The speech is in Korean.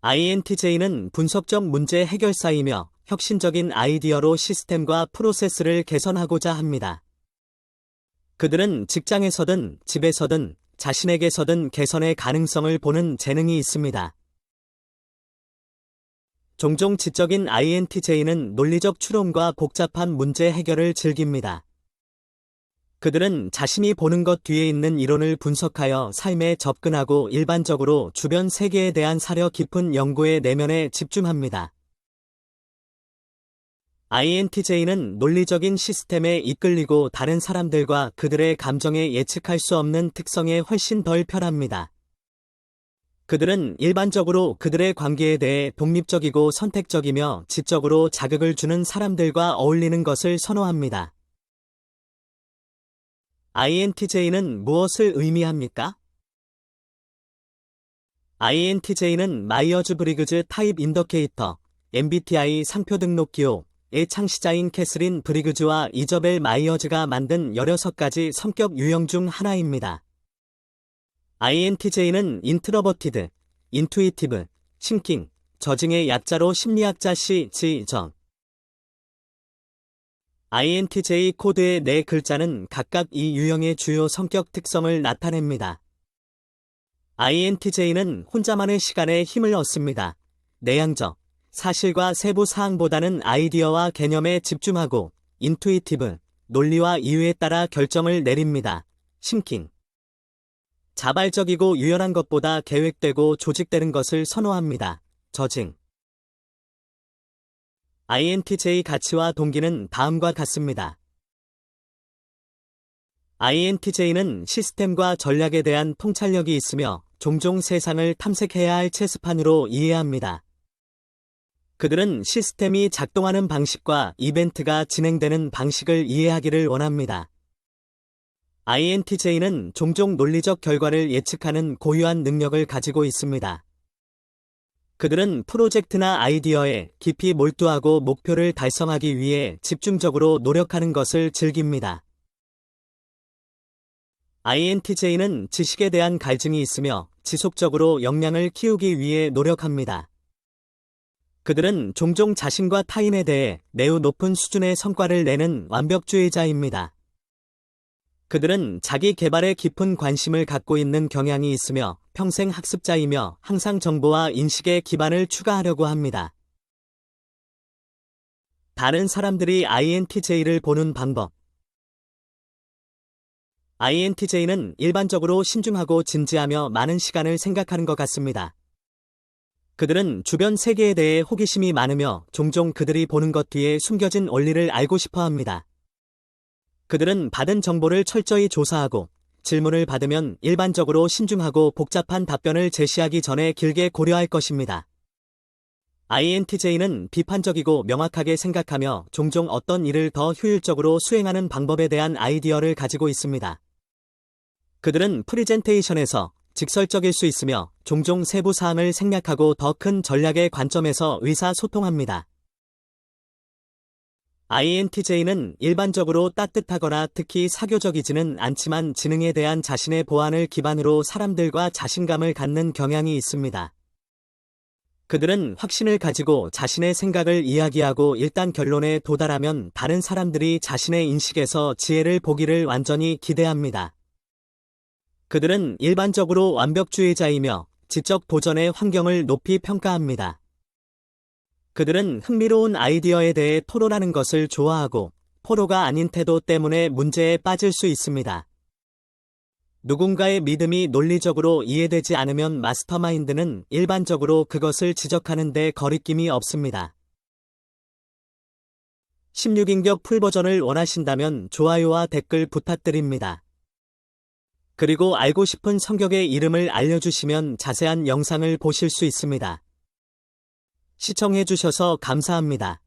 INTJ는 분석적 문제 해결사이며 혁신적인 아이디어로 시스템과 프로세스를 개선하고자 합니다. 그들은 직장에서든 집에서든 자신에게서든 개선의 가능성을 보는 재능이 있습니다. 종종 지적인 INTJ는 논리적 추론과 복잡한 문제 해결을 즐깁니다. 그들은 자신이 보는 것 뒤에 있는 이론을 분석하여 삶에 접근하고 일반적으로 주변 세계에 대한 사려 깊은 연구의 내면에 집중합니다. INTJ는 논리적인 시스템에 이끌리고 다른 사람들과 그들의 감정에 예측할 수 없는 특성에 훨씬 덜 편합니다. 그들은 일반적으로 그들의 관계에 대해 독립적이고 선택적이며 지적으로 자극을 주는 사람들과 어울리는 것을 선호합니다. INTJ는 무엇을 의미합니까? INTJ는 마이어즈 브리그즈 타입 인더케이터, MBTI 상표 등록 기호의 창시자인 캐스린 브리그즈와 이저벨 마이어즈가 만든 16가지 성격 유형 중 하나입니다. INTJ는 인트러버티드, 인투이티브, 싱킹, 저증의 약자로 심리학자 C, G, 정. INTJ 코드의 네 글자는 각각 이 유형의 주요 성격 특성을 나타냅니다. INTJ는 혼자만의 시간에 힘을 얻습니다. 내향적, 사실과 세부 사항보다는 아이디어와 개념에 집중하고 인투이티브, 논리와 이유에 따라 결정을 내립니다. 심킹. 자발적이고 유연한 것보다 계획되고 조직되는 것을 선호합니다. 저징. INTJ 가치와 동기는 다음과 같습니다. INTJ는 시스템과 전략에 대한 통찰력이 있으며 종종 세상을 탐색해야 할 체스판으로 이해합니다. 그들은 시스템이 작동하는 방식과 이벤트가 진행되는 방식을 이해하기를 원합니다. INTJ는 종종 논리적 결과를 예측하는 고유한 능력을 가지고 있습니다. 그들은 프로젝트나 아이디어에 깊이 몰두하고 목표를 달성하기 위해 집중적으로 노력하는 것을 즐깁니다. INTJ는 지식에 대한 갈증이 있으며 지속적으로 역량을 키우기 위해 노력합니다. 그들은 종종 자신과 타인에 대해 매우 높은 수준의 성과를 내는 완벽주의자입니다. 그들은 자기 개발에 깊은 관심을 갖고 있는 경향이 있으며 평생 학습자이며 항상 정보와 인식의 기반을 추가하려고 합니다. 다른 사람들이 INTJ를 보는 방법 INTJ는 일반적으로 신중하고 진지하며 많은 시간을 생각하는 것 같습니다. 그들은 주변 세계에 대해 호기심이 많으며 종종 그들이 보는 것 뒤에 숨겨진 원리를 알고 싶어 합니다. 그들은 받은 정보를 철저히 조사하고 질문을 받으면 일반적으로 신중하고 복잡한 답변을 제시하기 전에 길게 고려할 것입니다. INTJ는 비판적이고 명확하게 생각하며 종종 어떤 일을 더 효율적으로 수행하는 방법에 대한 아이디어를 가지고 있습니다. 그들은 프리젠테이션에서 직설적일 수 있으며 종종 세부 사항을 생략하고 더 큰 전략의 관점에서 의사소통합니다. INTJ는 일반적으로 따뜻하거나 특히 사교적이지는 않지만 지능에 대한 자신의 보안을 기반으로 사람들과 자신감을 갖는 경향이 있습니다. 그들은 확신을 가지고 자신의 생각을 이야기하고 일단 결론에 도달하면 다른 사람들이 자신의 인식에서 지혜를 보기를 완전히 기대합니다. 그들은 일반적으로 완벽주의자이며 지적 도전의 환경을 높이 평가합니다. 그들은 흥미로운 아이디어에 대해 토론하는 것을 좋아하고 포로가 아닌 태도 때문에 문제에 빠질 수 있습니다. 누군가의 믿음이 논리적으로 이해되지 않으면 마스터마인드는 일반적으로 그것을 지적하는 데 거리낌이 없습니다. 16인격 풀버전을 원하신다면 좋아요와 댓글 부탁드립니다. 그리고 알고 싶은 성격의 이름을 알려주시면 자세한 영상을 보실 수 있습니다. 시청해주셔서 감사합니다.